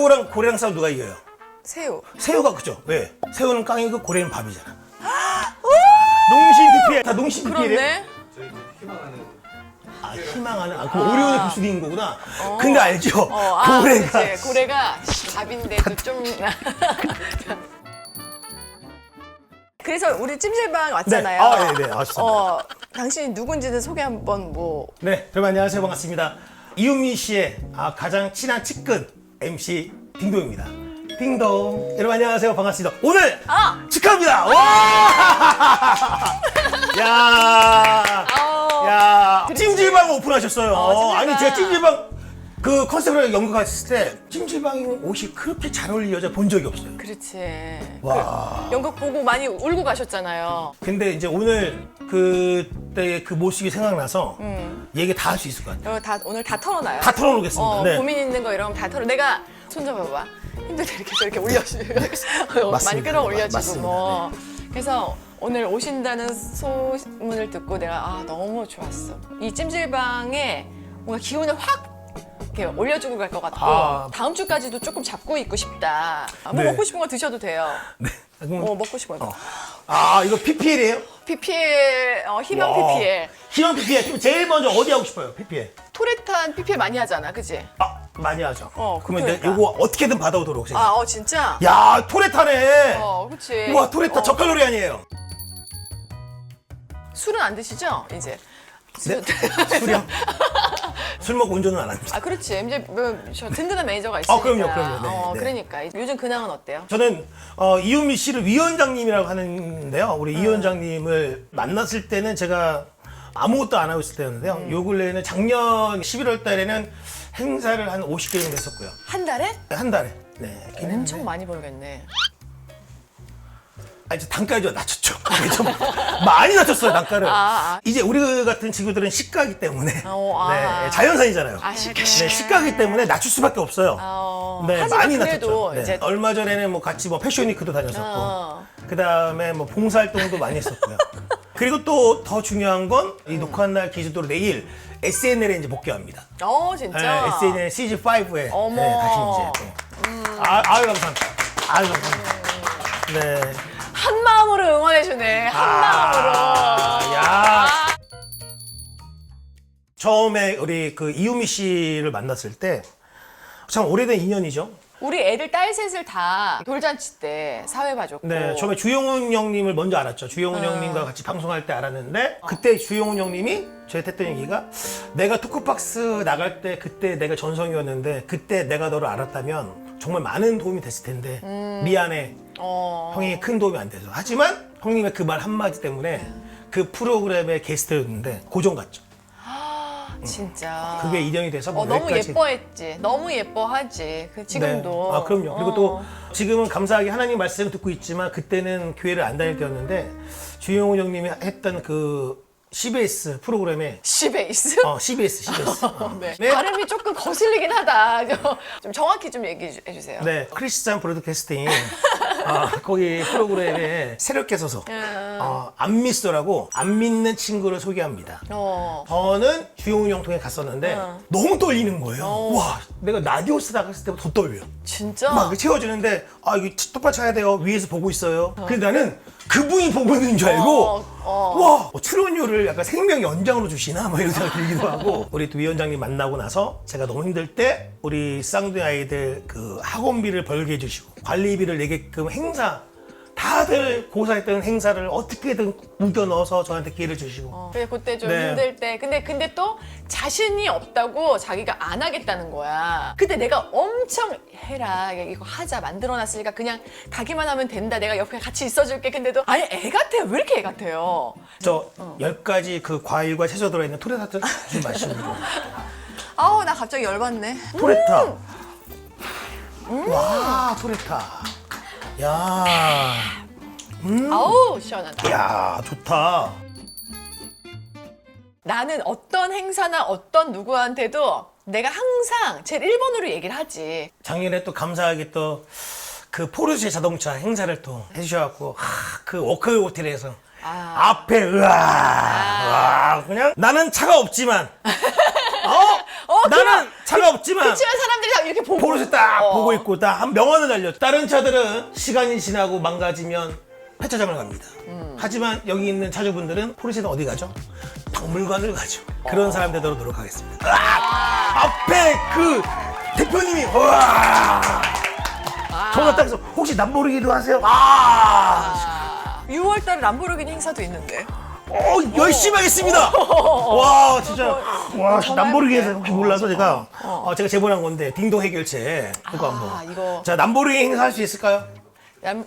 새우랑 고래랑 싸움 누가 이겨요? 새우. 새우가 그죠? 왜? 새우는 깡이고 고래는 밥이잖아. 농심 PPL 다 농심 PPL이에요? 그렇네. 아 희망하는 아 그럼 오리온의 급수인 거구나. 근데 알죠? 어, 아, 고래가 그치. 고래가 밥인데도 좀. 그래서 우리 찜질방 왔잖아요. 네. 아, 네, 네. 아, 좋습니다. 어, 당신이 누군지는 소개 한번 뭐. 네, 여러분 안녕하세요. 반갑습니다. 이은미 씨의 아, 가장 친한 측근 MC 딩동입니다. 딩동. 여러분 안녕하세요. 반갑습니다. 오늘 아! 축하합니다. 와! 야! 어, 야! 찜질방 오픈하셨어요. 어, 찜질방. 아니 제가 찜질방 그 컨셉으로 연극했을 때 찜질방 옷이 그렇게 잘 어울리는 여자 본 적이 없어요. 그렇지. 와. 그 연극 보고 많이 울고 가셨잖아요. 근데 이제 오늘 그때의 그 모습이 생각나서 얘기 다 할 수 있을 것 같아요. 이거 다 오늘 다 털어놔요. 다 털어놓겠습니다. 어, 네. 고민 있는 거 이러면 다 털어. 내가 손 잡아봐. 힘들 때 이렇게 저렇게 올려주고 많이 맞습니다. 끌어올려주고. 뭐. 그래서 오늘 오신다는 소문을 듣고 내가 아 너무 좋았어. 이 찜질방에 뭔가 기운을 확 이렇게 올려주고 갈 것 같고 아. 다음 주까지도 조금 잡고 있고 싶다. 아, 뭐 네. 먹고 싶은 거 드셔도 돼요. 네. 그럼- 어 먹고 싶은 거. 아 이거 PPL이에요? PPL 어, 희망 PPL 희망 PPL. 그럼 제일 먼저 어디 하고 싶어요? PPL. 토레탄 PPL 많이 하잖아, 그지? 아 많이 하죠. 어, 그러면 그러니까. 내가 이거 어떻게든 받아오도록 생각. 아, 어 진짜? 야 토레타네. 어, 그렇지. 와 토레타 어. 저칼로리 아니에요. 술은 안 드시죠? 이제. 네? 술이요? 술 먹고 운전은 안 합니다. 아, 그렇지. 이제 뭐, 저 든든한 매니저가 있으니까. 아, 그럼요, 그럼요. 네, 어, 네. 그러니까 요즘 근황은 어때요? 저는 어, 이은미 씨를 위원장님이라고 하는데요. 우리 이 위원장님을 만났을 때는 제가 아무것도 안 하고 있을 때였는데요. 음. 요 근래에는 작년 11월 달에는 행사를 한 50개 정도 했었고요. 한 달에? 한 달에. 네. 긴 엄청. 많이 벌겠네. 아니, 저 단가를 좀 낮췄죠. 좀 많이 낮췄어요, 단가를. 아, 아. 이제 우리 같은 친구들은 시가기 때문에. 어, 아. 네, 자연산이잖아요. 아, 시가. 네, 시가기 때문에 낮출 수밖에 없어요. 어, 네, 하지만 많이 그래도 낮췄죠. 네. 이제 얼마 전에는 뭐 같이 뭐 패션위크도 다녔었고, 어. 그 다음에 뭐 봉사활동도 많이 했었고요. 그리고 또 더 중요한 건 이 녹화한 날 기준으로 내일 SNL에 이제 복귀합니다. 어, 진짜. 네, SNL 시즌 5에 어머. 음. 네, 다시 이제. 네. 아, 아유 감사합니다. 아유 감사합니다. 네. 한 마음으로 응원해주네. 한 마음으로. 아, 야. 처음에 우리 그 이유미 씨를 만났을 때 참 오래된 인연이죠. 우리 애들 딸 셋을 다 돌잔치 때 사회 봐줬고. 네, 처음에 주영훈 형님을 먼저 알았죠. 주영훈 형님과 같이 방송할 때 알았는데 그때 주영훈 형님이 저한테 했던 얘기가 내가 토크박스 나갈 때 그때 내가 전성이었는데 그때 내가 너를 알았다면 정말 많은 도움이 됐을 텐데 미안해. 어. 형이 큰 도움이 안 돼서. 하지만 형님의 그 말 한마디 때문에 그 프로그램의 게스트였는데 고정 갔죠. 진짜. 그게 인연이 돼서 뭐 어, 너무 여기까지. 예뻐했지. 너무 예뻐하지. 그 지금도. 네. 아 그럼요. 그리고 어. 또 지금은 감사하게 하나님 말씀을 듣고 있지만 그때는 교회를 안 다닐 때였는데 주영훈 형님이 했던 그 CBS 프로그램에 있어? 어 CBS CBS 어. 네. 네. 발음이 조금 거슬리긴 하다. 저- 좀 정확히 좀 얘기해 주- 해주세요. 네 크리스찬 브로드캐스팅 아, 거기 프로그램에 새롭게 서서 음. 어, 안 믿어라고 안 믿는 친구를 소개합니다. 어. 저는 주영훈 형 통해 갔었는데 어. 너무 떨리는 거예요. 와 내가 라디오스 나갔을 때보다 더 떨려. 진짜? 막 채워주는데 아 이거 똑바로 쳐야 돼요 위에서 보고 있어요 근데 나는 그분이 보고 있는 줄 알고 어, 어. 와뭐 출연료를 약간 생명 연장으로 주시나 막 이런 생각이 들기도 하고 우리 또 위원장님 만나고 나서 제가 너무 힘들 때 우리 쌍둥이 아이들 그 학원비를 벌게 해주시고 관리비를 내게끔 행사 다들 고사했던 행사를 어떻게든 우겨 넣어서 저한테 기회를 주시고. 그래 그때 좀 네. 힘들 때. 근데 근데 또 자신이 없다고 자기가 안 하겠다는 거야. 그때 내가 엄청 해라. 이거 하자. 만들어놨으니까 그냥 가기만 하면 된다. 내가 옆에 같이 있어줄게. 근데도 아니 애 같아요. 왜 이렇게 애 같아요? 저 열 가지 그 과일과 채소 들어있는 토레타트 좀 마시고 아우 나 갑자기 열받네. 토레타. 와, 토레타. 야, 아우 시원하다. 야, 좋다. 나는 어떤 행사나 어떤 누구한테도 내가 항상 제일 1번으로 얘기를 하지. 작년에 또 감사하게 또 그 포르쉐 자동차 행사를 또 해주셔갖고 하, 그 워커 호텔에서 아. 앞에 으아, 와, 그냥 나는 차가 없지만, 어, 어, 나는 차가 없지만, 그치만 사람들 이 이렇게 보고 포르쉐 딱 어. 보고 있고 딱 한 명언을 날려. 다른 차들은 시간이 지나고 망가지면 폐차장을 갑니다. 음. 하지만 여기 있는 차주분들은 포르쉐는 어디 가죠? 박물관을 가죠. 그런 어. 사람 되도록 노력하겠습니다. 아! 앞에 그 대표님이 와. 아. 전화 딱 해서 혹시 남보르기도 하세요? 아. 6월달에 람보르기니 행사도 있는데. 어, 열심히 하겠습니다. 와, 진짜. 와, 전화해볼게. 남보르기에서 혹시 몰라서 제가, 어, 제가 제보한 건데, 딩동 해결체. 그거 아, 한번. 이거. 자, 남보르기 행사 할 수 있을까요? 람...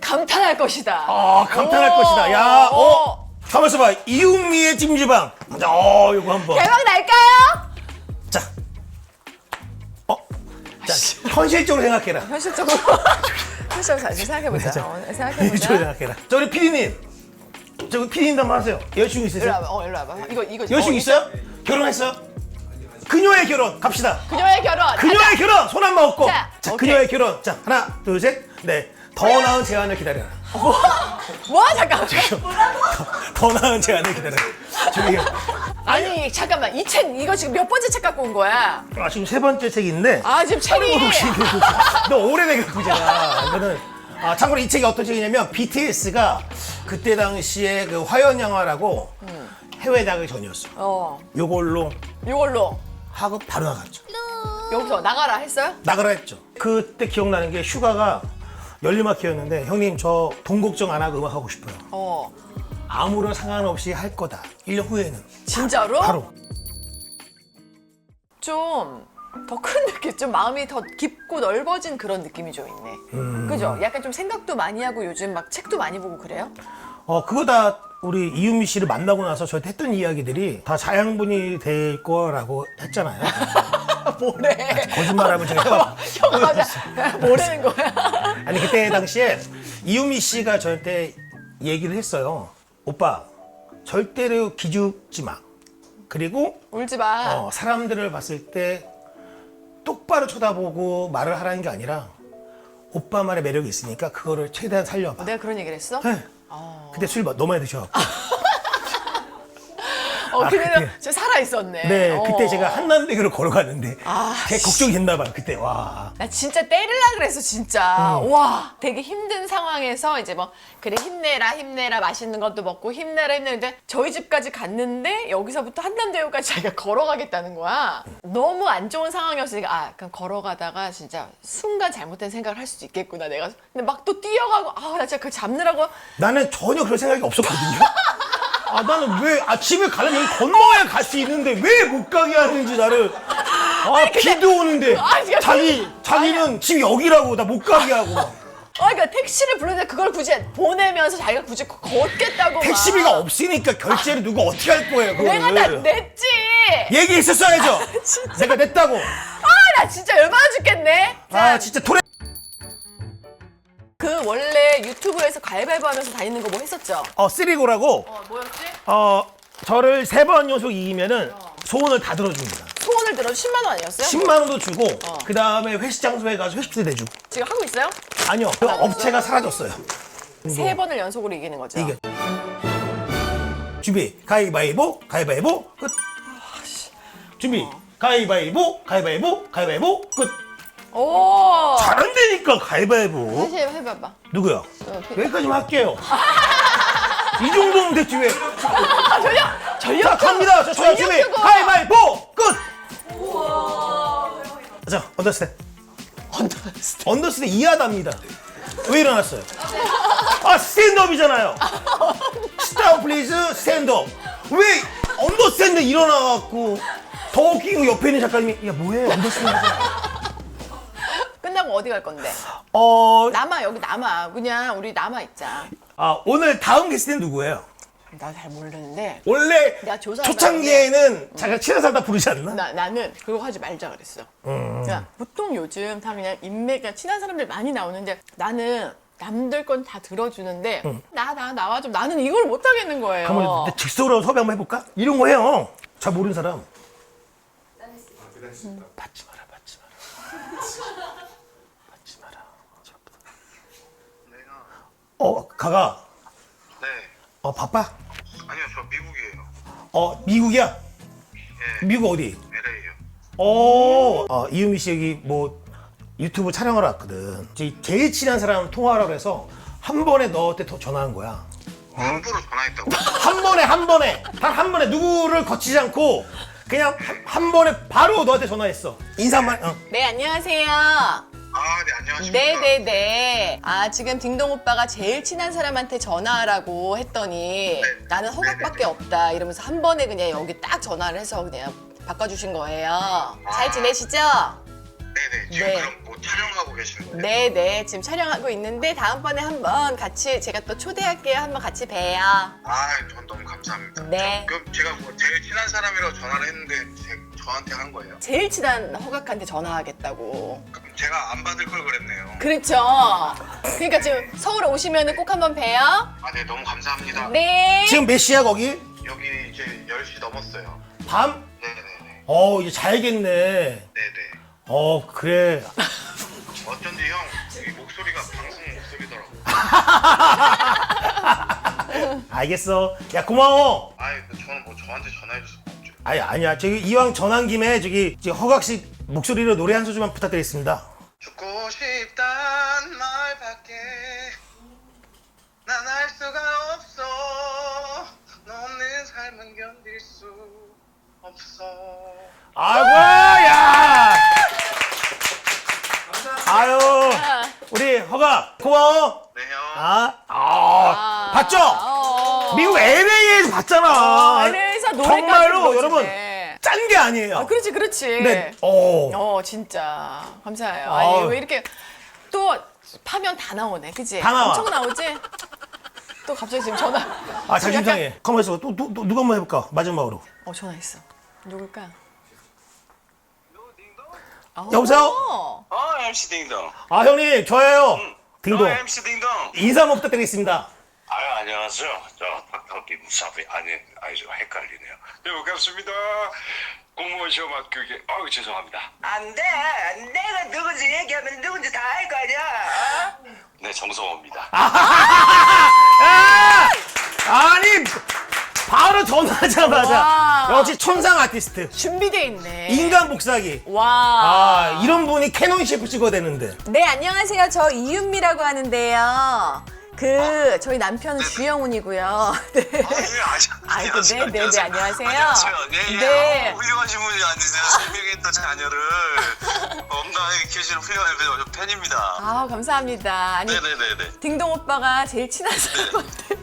감탄할 것이다. 아, 감탄할 오, 것이다. 야, 오. 어. 가만 있어 봐. 이웅미의 찜질방. 자, 어, 이거 한번. 대박 날까요? 자. 어. 자, 현실적으로 생각해라. 현실적으로. 현실적으로 다시 생각해보자. 자, 어, 현실적으로 생각해보자. 생각해라. 저 우리 피디님. 저 우리 피디님 한번 하세요. 여자친구 일로 있으세요? 와봐. 어, 일로 와봐. 이거, 이거. 여자친구 어, 있어요? 결혼했어요? 그녀의 결혼. 갑시다. 그녀의 결혼. 그녀의 결혼 손 한번 얹고 자, 자, 오케이. 그녀의 결혼 자 하나 둘 셋 네 더 나은 제안을 기다려라 뭐? 잠깐만. 더 나은 제안을 기다려라 저기 아니, 잠깐만. 이 책, 이거 지금 몇 번째 책 갖고 온 거야? 아 지금 세 번째 책인데 아, 지금 책이. 너 오래돼갖고 제가 이거는 아 참고로 이 책이 어떤 책이냐면 BTS가 그때 당시에 그 화연 영화라고 해외 나가기 전이었어 어, 요걸로 이걸로. 하고 바로 나갔죠 여기서 나가라 했어요? 나가라 했죠 그때 기억나는 게 휴가가 열리마키였는데 형님 저 돈 걱정 안 하고 음악 하고 싶어요 어. 아무런 상관없이 할 거다. 1년 후에는. 진짜로? 바로. 좀 더 큰 느낌, 좀 마음이 더 깊고 넓어진 그런 느낌이 좀 있네. 음. 그죠? 약간 좀 생각도 많이 하고 요즘 막 책도 많이 보고 그래요? 어, 그거 다 우리 이은미 씨를 만나고 나서 저한테 했던 이야기들이 다 자양분이 될 거라고 했잖아요. 뭐래? 거짓말하면 제가. 형 맞아. 뭐라는 거야? 아니, 그때 당시에 이은미 씨가 저한테 얘기를 했어요. 오빠, 절대로 기죽지 마. 그리고 울지 마. 어, 사람들을 봤을 때 똑바로 쳐다보고 말을 하라는 게 아니라 오빠만의 매력이 있으니까 그거를 최대한 살려봐. 내가 그런 얘기를 했어? 네. 그때 술 너무 많이 드셔갖고. 어, 아, 그때. 저 살아 있었네. 네, 어. 그때 제가 한남대교로 걸어갔는데 아, 되게 걱정이 됐나 봐요. 그때 와. 나 진짜 때릴라 그랬어 진짜 음. 와 되게 힘든 상황에서 이제 뭐 그래 힘내라 힘내라 맛있는 것도 먹고 힘내라 힘내는데 저희 집까지 갔는데 여기서부터 한남대교까지 자기가 걸어가겠다는 거야 너무 안 좋은 상황이었으니까 아 그냥 걸어가다가 진짜 순간 잘못된 생각을 할 수도 있겠구나 내가 근데 막 또 뛰어가고 아 나 진짜 그 잡느라고 나는 전혀 그런 생각이 없었거든요. 아 나는 왜 아침에 가려면 여기 건너야 갈 수 있는데 왜 못 가게 하는지 나를 아 비도 오는데 아, 지금 자기 자기는 집 여기라고 나 못 가게 하고. 아 그러니까 택시를 불렀는데 그걸 굳이 보내면서 자기가 굳이 걷겠다고 막. 택시비가 없으니까 결제를 누가 어떻게 할 거예요 그거를. 내가 다 냈지. 얘기했었어야죠. 내가 냈다고. 아 나 진짜 열받아 죽겠네. 아 진짜 토레 그 원래 유튜브에서 가위바위보 하면서 다니는 거 뭐 했었죠? 어 쓰리고라고 어 뭐였지? 어 저를 세 번 연속 이기면은 소원을 다 들어줍니다 소원을 들어 10만 원 아니었어요? 10만 원도 주고 어. 그 다음에 회식 장소에 가서 회식도 내주고 지금 하고 있어요? 아니요 그 업체가 사라졌어요 세 번을 연속으로 이기는 거죠. 이게 준비 가위바위보 가위바위보 끝 준비 가위바위보 가위바위보 가위바위보 끝 오. 잘한다니까 가위바위보 다시 해봐봐. 누구야 어, 피- 여기까지만 할게요 이 정도면 됐지 왜 아 전력 전력. 자 갑니다 자 저요 준비 전력주고. 가위바위보 끝 자, 언더스텝. 언더스텝. 언더스텝 이하답니다. 왜 일어났어요? 아, 스탠드업이잖아요. 스탑 플리즈 스탠드업. 왜 언더스탠드 일어나갖고 더거 옆에 있는 작가님이 야 뭐해 언더스탠드 끝나고 어디 갈 건데? 어, 남아 여기 남아. 그냥 우리 남아 있자. 아, 오늘 다음 게스트는 누구예요? 나 잘 모르는데 원래 내가 초창기에는 자기가 친한 사람 다 부르지 않나? 나 나는 그거 하지 말자 그랬어. 음. 그냥 보통 요즘 다 그냥 인맥 그냥 친한 사람들 많이 나오는데 나는 남들 건 다 들어주는데 나 나 나와 좀 나는 이걸 못 하겠는 거예요. 한번 즉석으로 섭외 한번 해볼까? 이런 거 해요. 잘 모르는 사람. 받지 마라, 받지 마라. 받지 마라. 어, 가가. 네. 어, 바빠? 아니요, 저 미국이에요. 어, 미국이야? 예, 미국 어디? LA요. 어, 어 이유미 씨 여기 뭐 유튜브 촬영하러 왔거든. 제- 제일 친한 사람 통화하라고 해서 한 번에 너한테 더 전화한 거야. 함부로 전화했다고? 한 번에 한 번에 단 한 번에 누구를 거치지 않고 그냥 한, 한 번에 바로 너한테 전화했어. 인사만. 어. 네, 안녕하세요. 아, 네, 안녕하십니까. 네네네. 아, 지금 딩동 오빠가 제일 친한 사람한테 전화하라고 했더니 네. 나는 허각밖에 없다 이러면서 한 번에 그냥 여기 딱 전화를 해서 그냥 바꿔주신 거예요. 잘 지내시죠? 네네. 지금 네. 그럼 뭐 촬영하고 계시는 거예요? 네네. 지금 촬영하고 있는데 다음번에 한번 같이 제가 또 초대할게요. 한번 같이 봬요. 아, 전 너무 감사합니다. 네. 저, 그럼 제가 뭐 제일 친한 사람이라고 전화를 했는데 제, 저한테 한 거예요? 제일 친한 허각한테 전화하겠다고. 그럼 제가 안 받을 걸 그랬네요. 그렇죠. 그러니까 지금 서울에 오시면 꼭 한번 봬요. 아, 네, 너무 감사합니다. 네. 지금 몇 시야 거기? 여기 이제 10시 넘었어요. 밤? 네네네. 어 이제 자야겠네. 네네. 어 그래. 어쩐지 형, 이 목소리가 방송 목소리더라고. 알겠어. 야 고마워. 아이, 그 저는 뭐 저한테 전화해 주실 거 없죠? 아니 아니야. 저기 이왕 전화한 김에 저기 저기 허각 씨 목소리로 노래 한 소절만 부탁드리겠습니다. 죽고 싶단 말밖에 난할 수가 없어 너 없는 삶은 견딜 수 없어 아이고 야. 아유 우리 허각 고마워. 네형 아, 아, 봤죠? 어. 미국 LA에서 봤잖아. 어, LA 에서 노래까지 정말로 불러주네. 여러분 짠 게 아니에요. 아, 그렇지, 그렇지. 네. 어. 어, 진짜 감사해요. 아. 아니 왜 이렇게 또 파면 다 나오네, 그지? 다 나와. 엄청 나오지? 또 갑자기 지금 전화. 아 자존심 약간- 상해. 가만 있어. 또, 또, 또 누가 한번 해볼까? 마지막으로. 어, 전화했어. 누굴까? 아, 여보세요? 어. 어, MC 딩동. 아 형님 저예요. 딩동. 어, MC 딩동. 인사 한번 부탁드리겠습니다. 아유, 안녕하세요. 저 닥터기 무사비 아니, 아니 좀 헷갈리네요. 네, 반갑습니다. 공무원 시험 합격에 아유 죄송합니다. 안 돼. 내가 누군지 얘기하면 누군지 다 알 거 아니야. 어? 네, 정성호입니다. 아! 아니 바로 전화하자마자 와. 역시 천상 아티스트. 준비돼 있네. 인간 복사기. 와. 아 이런 분이 캐논 셰프 찍어야 되는데. 네, 안녕하세요. 저 이윤미라고 하는데요. 그 저희 남편은 주영훈이고요. 네. 아, 예, 아주- 아이고, 네, 네, 네, 안녕하세요. 안녕하세요. 안녕하세요. 네, 예. 네. 어, 훌륭하신 분이 아니세요. 생명의 또 자녀를 건강하게 키우시는 훌륭한 팬입니다. 아, 감사합니다. 아니, 네네네네. 딩동 오빠가 제일 친한 사람한테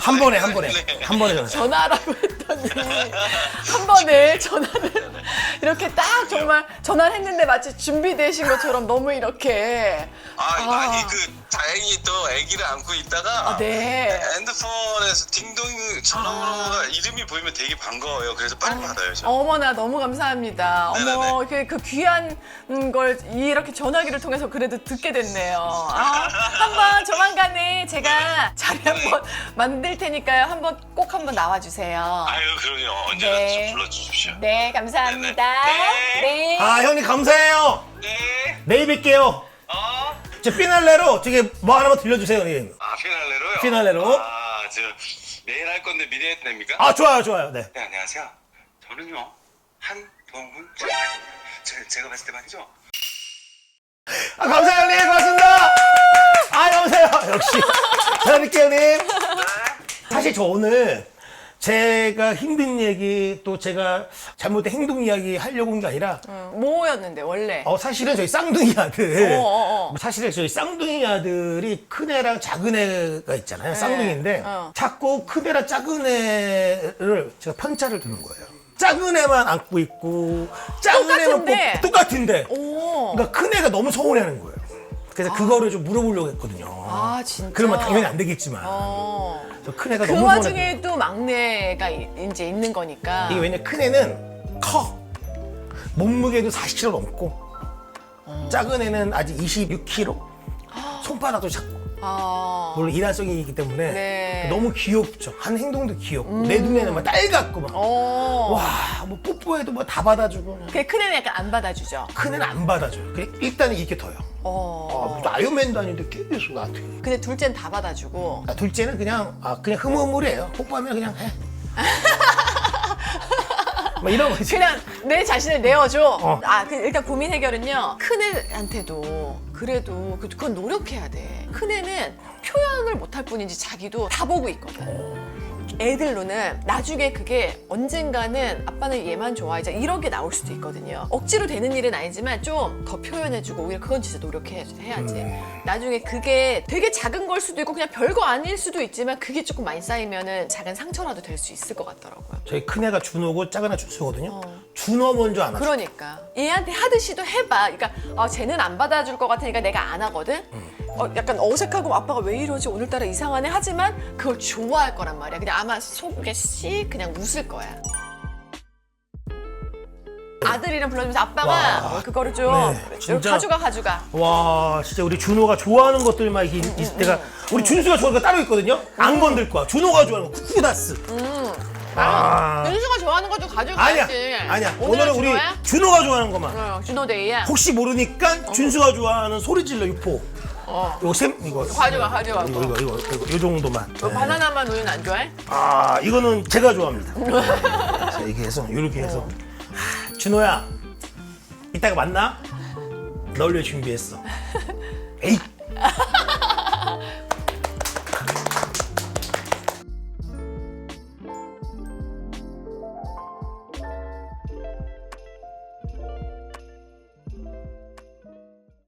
한 번에 한 번에 네. 한 번에 전화. 전화라고 했더니 한 번을 전화를 이렇게 딱 정말 전화를 했는데 마치 준비되신 것처럼 너무 이렇게 아, 아. 아 니 그 다행히 또 아기를 안고 있다가 아, 네. 핸드폰에서 딩동 전화번호가 이름이 보이면 되게 반가워요. 그래서 빨리 받아요. 저. 어머나 너무 감사합니다. 어머 그, 그 귀한 걸 이렇게 전화기를 통해서 그래도 듣게 됐네요. 아, 한번 조만간에 제가 자리 한번 만들 테니까요. 한번 꼭 한번 나와주세요. 아유 그럼요. 언제나 네. 좀 불러주십시오. 네 감사합니다. 네. 네. 아 형님 감사해요. 네. 내일 뵐게요. 어? 저 피날레로 저기 뭐 하나만 들려주세요 형님. 아 피날레로요? 피날레로? 아저 내일 할 건데 미리 해도 됩니까? 아 좋아요 좋아요. 네. 네 안녕하세요. 저는요 한동훈 제, 제가 봤을 때 말이죠. 아 감사해요 형님 고맙습니다. 아 감사해요 역시. 잘 뵐게요 형님. 사실 저 오늘 제가 힘든 얘기 또 제가 잘못된 행동 이야기 하려고 온 게 아니라 뭐였는데 원래? 어 사실은 저희 쌍둥이 아들 어, 어, 어. 사실은 저희 쌍둥이 아들이 큰 애랑 작은 애가 있잖아요 쌍둥이인데 어. 자꾸 큰 애랑 작은 애를 제가 편차를 두는 거예요 작은 애만 안고 있고 작은 애만 똑같은데? 꼭 똑같은데 오. 그러니까 큰 애가 너무 서운해하는 거예요 그래서 그거를 좀 물어보려고 했거든요 아 진짜. 그러면 당연히 안 되겠지만 어. 그래서 큰 애가 그 너무 서운해 와중에도 막내가 이- 이제 있는 거니까. 이게 왜냐 큰 애는 커 몸무게도 40kg 넘고 작은 애는 아직 26kg 손바닥도 작고 아. 물론 일란성이기 때문에 네. 너무 귀엽죠 한 행동도 귀엽고 내 눈에는 막 딸 같고 막 어. 와, 뭐 뽀뽀해도 뭐 다 받아주고 그 큰 애는 약간 안 받아주죠. 큰 애는 안 받아줘요. 그냥 일단은 이렇게 더요. 아, 어. 무슨 아이언맨도 아닌데 계속 나한테. 근데 둘째는 다 받아주고. 아, 둘째는 그냥 아 그냥 흐물흐물해요. 뽀뽀하면 그냥 해. 막 이런 거 있지. 그냥 내 자신을 내어줘. 어. 아, 그 일단 고민 해결은요. 큰애한테도 그래도 그- 그건 노력해야 돼. 큰애는 표현을 못할 뿐이지 자기도 다 보고 있거든. 애들로는 나중에 그게 언젠가는 아빠는 얘만 좋아하자 이렇게 나올 수도 있거든요. 억지로 되는 일은 아니지만 좀 더 표현해주고 오히려 그건 진짜 노력해야지. 나중에 그게 되게 작은 걸 수도 있고 그냥 별거 아닐 수도 있지만 그게 조금 많이 쌓이면은 작은 상처라도 될 수 있을 것 같더라고요. 저희 큰애가 준호고 작은 애 준수거든요. 어. 준호 먼저 안 하죠. 그러니까 얘한테 하듯이도 해봐. 그러니까 아, 쟤는 안 받아줄 것 같으니까 내가 안 하거든. 어, 약간 어색하고 아빠가 왜 이러지 오늘따라 이상하네 하지만 그걸 좋아할 거란 말이야. 근데 아마 속에 씩 그냥 웃을 거야. 아들 이름 불러주면서 아빠가 와. 어, 그거를 좀 네, 진짜. 가져가 가져가. 와 진짜 우리 준호가 좋아하는 것들만 이렇게 있- 있을 때가 우리 준수가 좋아하는 거 따로 있거든요. 안 건들 거야. 준호가 좋아하는 거 쿠다스. 아. 윤수가 좋아하는 것도 가져가야지. 아니야 아니야. 오늘은 오늘은 우리 준호야? 준호가 좋아하는 것만. 어, 준호데이야. 혹시 모르니까 준수가 좋아하는 소리 질러 유포. 어. 이거 샘 이거 가져가, 가져가. 이거 이거 이거 이거 이 정도만. 너 바나나만 우유는 안 좋아해? 아 이거는 제가 좋아합니다. 자 이렇게 해서 이렇게 해서 하, 준호야 이따가 만나. 널 위해 준비했어. 에이